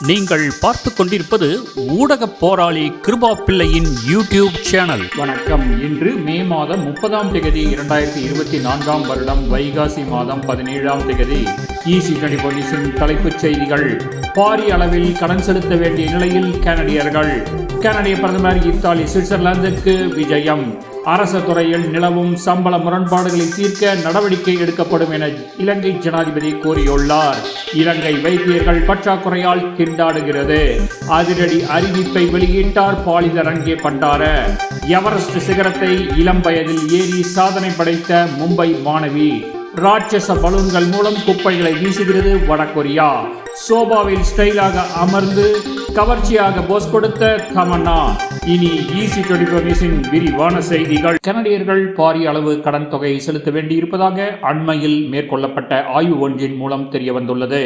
நீங்கள் பார்த்து கொண்டிருப்பது ஊடக போராளி கிருபா பிள்ளையின் யூடியூப் சேனல். வணக்கம். இன்று மே மாதம் முப்பதாம் தேதி இரண்டாயிரத்தி இருபத்தி நான்காம் வருடம் வைகாசி மாதம் பதினேழாம் தேதி. ஈசி டுவெண்டி போலீஸின் தலைப்புச் செய்திகள். பாரிய அளவில் கடன் செலுத்த வேண்டிய நிலையில் கனடியர்கள். கனடிய பிரதமர் இத்தாலி சுவிட்சர்லாந்துக்கு விஜயம். அரச துறையில் நிலவும் சம்பள முரண்பாடுகளை தீர்க்க நடவடிக்கை எடுக்கப்படும் என இலங்கை ஜனாதிபதி கூறியுள்ளார். இலங்கை வைத்தியர்கள் பற்றாக்குறையால் திண்டாடுகிறது. அதிரடி அறிவிப்பை வெளியிட்டார் பாலிதர் அங்கே பண்டார. எவரெஸ்ட் சிகரத்தை இளம் வயதில் ஏறி சாதனை படைத்த மும்பை மாணவி. ராட்சச பலூன்கள் மூலம் குப்பைகளை வீசுகிறது வடகொரியா. சோபாவில் ஸ்டைலாக அமர்ந்து கவர்ச்சியாக போஸ் கொடுத்த தமன்னா இனி ஈசி டொடிபோனிஸின் விரிவான செய்திகள். கனடியர்கள் பாரிய அளவு கடன் தொகையை செலுத்த வேண்டியிருப்பதாக அண்மையில் மேற்கொள்ளப்பட்ட ஆய்வு ஒன்றின் மூலம் தெரிய வந்துள்ளது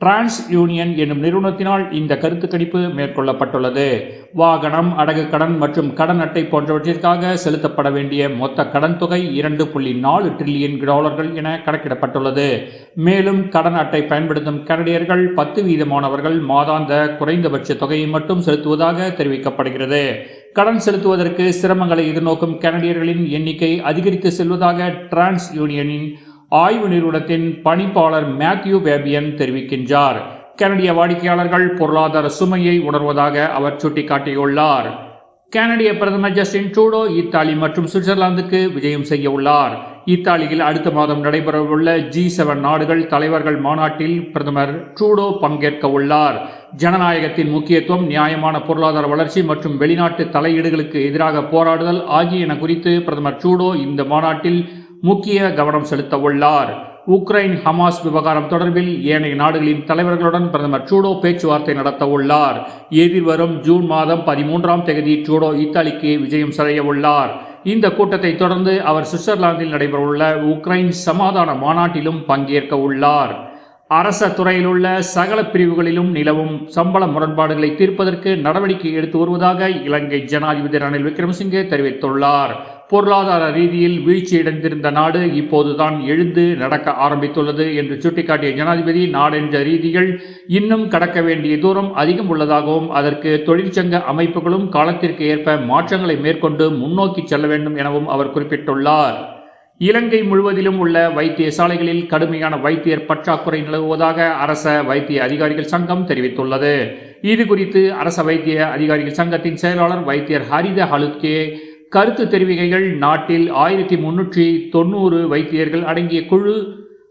டிரான்ஸ் யூனியன் என்னும் நிறுவனத்தினால் இந்த கருத்து கணிப்பு மேற்கொள்ளப்பட்டுள்ளது. வாகனம் அடகு கடன் மற்றும் கடன் அட்டை போன்றவற்றிற்காக செலுத்தப்பட வேண்டிய மொத்த கடன் தொகை இரண்டு புள்ளி நாலு டிரில்லியன் டாலர்கள் என கணக்கிடப்பட்டுள்ளது. மேலும் கடன் அட்டை பயன்படுத்தும் கனடியர்கள் பத்து வீதமானவர்கள் மாதாந்த குறைந்தபட்ச தொகையை மட்டும் செலுத்துவதாக தெரிவிக்கப்படுகிறது. கடன் செலுத்துவதற்கு சிரமங்களை எதிர்நோக்கும் கனடியர்களின் எண்ணிக்கை அதிகரித்து செல்வதாக டிரான்ஸ் யூனியனின் ஆய்வு நிறுவனத்தின் பணிப்பாளர் மேத்யூ பேபியன் தெரிவிக்கின்றார். கனடிய வாடிக்கையாளர்கள் பொருளாதார சுமையை உணர்வதாக அவர் சுட்டிக்காட்டியுள்ளார். கனடிய பிரதமர் ஜஸ்டின் ட்ரூடோ இத்தாலி மற்றும் சுவிட்சர்லாந்துக்கு விஜயம் செய்ய உள்ளார் இத்தாலியில் அடுத்த மாதம் நடைபெறவுள்ள ஜி செவன் நாடுகள் தலைவர்கள் மாநாட்டில் பிரதமர் ட்ரூடோ பங்கேற்க உள்ளார் ஜனநாயகத்தின் முக்கியத்துவம் நியாயமான பொருளாதார வளர்ச்சி மற்றும் வெளிநாட்டு தலையீடுகளுக்கு எதிராக போராடுதல் ஆகியன குறித்து பிரதமர் ட்ரூடோ இந்த மாநாட்டில் முக்கிய கவனம் செலுத்த உள்ளார் உக்ரைன் ஹமாஸ் விவகாரம் தொடர்பில் ஏனைய நாடுகளின் தலைவர்களுடன் பிரதமர் ட்ரூடோ பேச்சுவார்த்தை நடத்த உள்ளார் எதிர்வரும் ஜூன் மாதம் பதிமூன்றாம் தேதி ட்ரூடோ இத்தாலிக்கு விஜயம் செய்ய உள்ளார் இந்த கூட்டத்தை தொடர்ந்து அவர் சுவிட்சர்லாந்தில் நடைபெறவுள்ள உக்ரைன் சமாதான மாநாட்டிலும் பங்கேற்க உள்ளார் அரச துறையில் உள்ள சகல பிரிவுகளிலும் நிலவும் சம்பள முரண்பாடுகளை தீர்ப்பதற்கு நடவடிக்கை எடுத்து வருவதாக இலங்கை ஜனாதிபதி ரணில் விக்ரமசிங்கே தெரிவித்துள்ளார். பொருளாதார ரீதியில் வீழ்ச்சியடைந்திருந்த நாடு இப்போதுதான் எழுந்து நடக்க ஆரம்பித்துள்ளது என்று சுட்டிக்காட்டிய ஜனாதிபதி நாடென்ற ரீதிகள் இன்னும் கடக்க வேண்டிய தூரம் அதிகம் உள்ளதாகவும் அதற்கு தொழிற்சங்க அமைப்புகளும் காலத்திற்கு ஏற்ப மாற்றங்களை மேற்கொண்டு முன்னோக்கி செல்ல வேண்டும் எனவும் அவர் குறிப்பிட்டுள்ளார். இலங்கை முழுவதிலும் உள்ள வைத்தியசாலைகளில் கடுமையான வைத்தியர் பற்றாக்குறை நிலவுவதாக அரச வைத்திய அதிகாரிகள் சங்கம் தெரிவித்துள்ளது. இது குறித்து அரச வைத்திய அதிகாரிகள் சங்கத்தின் செயலாளர் வைத்தியர் ஹரித ஹலுத்கே கருத்து தெரிவிக்கைகள் நாட்டில் ஆயிரத்தி முன்னூற்றி தொண்ணூறு வைத்தியர்கள் அடங்கிய குழு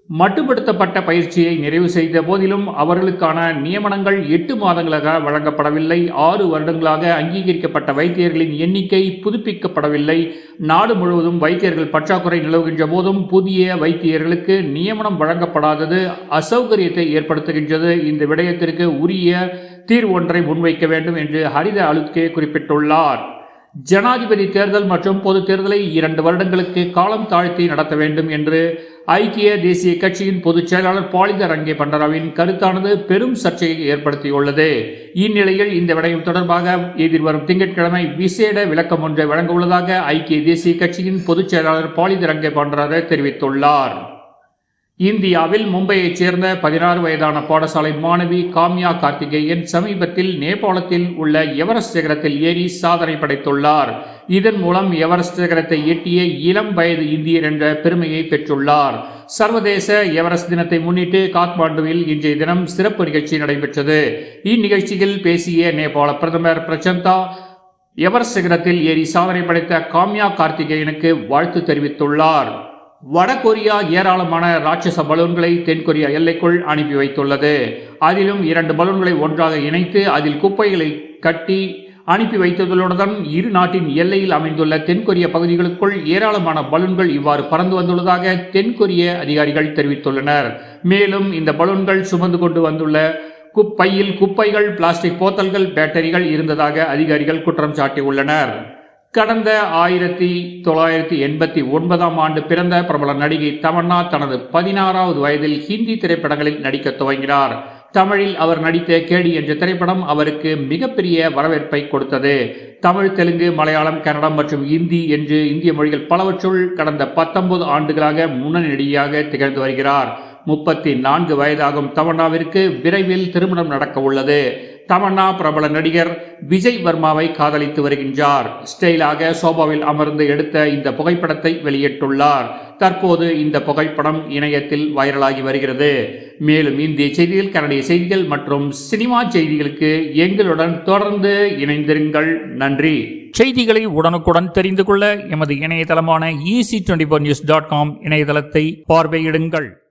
மட்டுப்படுத்தப்பட்ட பயிற்சியை நிறைவு செய்த போதிலும் அவர்களுக்கான நியமனங்கள் எட்டு மாதங்களாக வழங்கப்படவில்லை. ஆறு வருடங்களாக அங்கீகரிக்கப்பட்ட வைத்தியர்களின் எண்ணிக்கை புதுப்பிக்கப்படவில்லை. நாடு முழுவதும் வைத்தியர்கள் பற்றாக்குறை நிலவுகின்ற போதும் புதிய வைத்தியர்களுக்கு நியமனம் வழங்கப்படாதது அசௌகரியத்தை ஏற்படுத்துகின்றது. இந்த விடயத்திற்கு உரிய தீர்வு ஒன்றை முன்வைக்க வேண்டும் என்று ஹரித அலுத்கே குறிப்பிட்டுள்ளார். ஜனாதிபதி தேர்தல் மற்றும் பொது தேர்தலை இரண்டு வருடங்களுக்கு காலம் தாழ்த்தி நடத்த வேண்டும் என்று ஐக்கிய தேசிய கட்சியின் பொதுச் செயலாளர் பாலித ரங்கே பண்டராவின் கருத்தானது பெரும் சர்ச்சையை ஏற்படுத்தியுள்ளது. இந்நிலையில் இந்த விடயம் தொடர்பாக எதிர்வரும் திங்கட்கிழமை விசேட விளக்கம் ஒன்றை வழங்க உள்ளதாக ஐக்கிய தேசிய கட்சியின் பொதுச் செயலாளர் பாலித ரங்கே பண்டராக தெரிவித்துள்ளார். இந்தியாவில் மும்பையைச் சேர்ந்த பதினாறு வயதான பாடசாலை மாணவி காம்யா கார்த்திகேயன் சமீபத்தில் நேபாளத்தில் உள்ள எவரெஸ்ட் சிகரத்தில் ஏறி சாதனை படைத்துள்ளார். இதன் மூலம் எவரெஸ்ட் சிகரத்தை எட்டிய இளம் வயது இந்தியர் என்ற பெருமையை பெற்றுள்ளார். சர்வதேச எவரெஸ்ட் தினத்தை முன்னிட்டு காத்மாண்டுவில் இன்றைய தினம் சிறப்பு நிகழ்ச்சி நடைபெற்றது. இந்நிகழ்ச்சியில் பேசிய நேபாள பிரதமர் பிரச்சந்தா எவரெஸ்ட் சிகரத்தில் ஏறி சாதனை படைத்த காம்யா கார்த்திகேயனுக்கு வாழ்த்து தெரிவித்துள்ளார். வடகொரியா ஏராளமான ராட்சச பலூன்களை தென்கொரியா எல்லைக்குள் அனுப்பி வைத்துள்ளது. அதிலும் இரண்டு பலூன்களை ஒன்றாக இணைத்து அதில் குப்பைகளை கட்டி அனுப்பி வைத்ததுடன் இரு நாட்டின் எல்லையில் அமைந்துள்ள தென்கொரிய பகுதிகளுக்குள் ஏராளமான பலூன்கள் இவ்வாறு பறந்து வந்துள்ளதாக தென்கொரிய அதிகாரிகள் தெரிவித்துள்ளனர். மேலும் இந்த பலூன்கள் சுமந்து கொண்டு வந்துள்ள குப்பையில் குப்பைகள் பிளாஸ்டிக் போத்தல்கள் பேட்டரிகள் இருந்ததாக அதிகாரிகள் குற்றம் சாட்டியுள்ளனர். கடந்த ஆயிரத்தி தொள்ளாயிரத்தி எண்பத்தி ஒன்பதாம் ஆண்டு பிறந்த பிரபல நடிகை தமன்னா தனது பதினாறாவது வயதில் ஹிந்தி திரைப்படங்களில் நடிக்க துவங்கினார். தமிழில் அவர் நடித்த கேடி என்ற திரைப்படம் அவருக்கு மிகப்பெரிய வரவேற்பை கொடுத்தது. தமிழ் தெலுங்கு மலையாளம் கன்னடம் மற்றும் இந்தி என்று இந்திய மொழிகள் பலவற்றுள் கடந்த பத்தொன்பது ஆண்டுகளாக முன்னணி நடிகையாக திகழ்ந்து வருகிறார். முப்பத்தி நான்கு வயதாகும் தமன்னாவிற்கு விரைவில் திருமணம் நடக்க உள்ளது தமன்னா பிரபல நடிகர் விஜய் வர்மாவை காதலித்து வருகின்றார். ஸ்டைலாக சோபாவில் அமர்ந்து எடுத்த இந்த புகைப்படத்தை வெளியிட்டுள்ளார். தற்போது இந்த புகைப்படம் இணையத்தில் வைரலாகி வருகிறது. மேலும் இந்திய செய்திகள் கனடிய செய்திகள் மற்றும் சினிமா செய்திகளுக்கு எங்களுடன் தொடர்ந்து இணைந்திருங்கள். நன்றி. செய்திகளை உடனுக்குடன் தெரிந்து கொள்ள எமது இணையதளமான EC twenty news dot com இணையதளத்தை பார்வையிடுங்கள்.